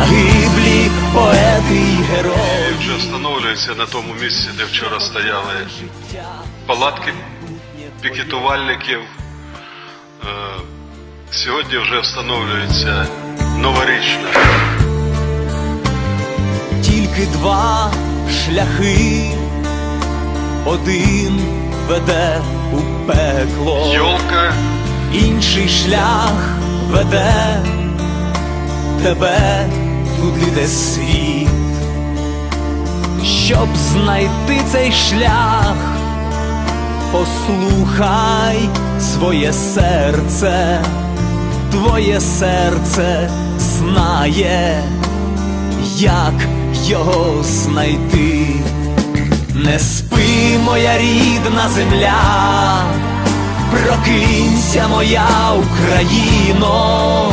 загиблі поети й герої. І вже встановлюється на тому місці, де вчора стояли палатки пікетувальників. Е, Сьогодні вже встановлюється новорічна. тільки два шляхи, один веде у пекло, Йолка інший шлях веде тебе туди, де світ. Щоб знайти цей шлях, послухай своє серце, твоє серце знає, як його знайти. Не спи, моя рідна земля, прокинься, моя Україно,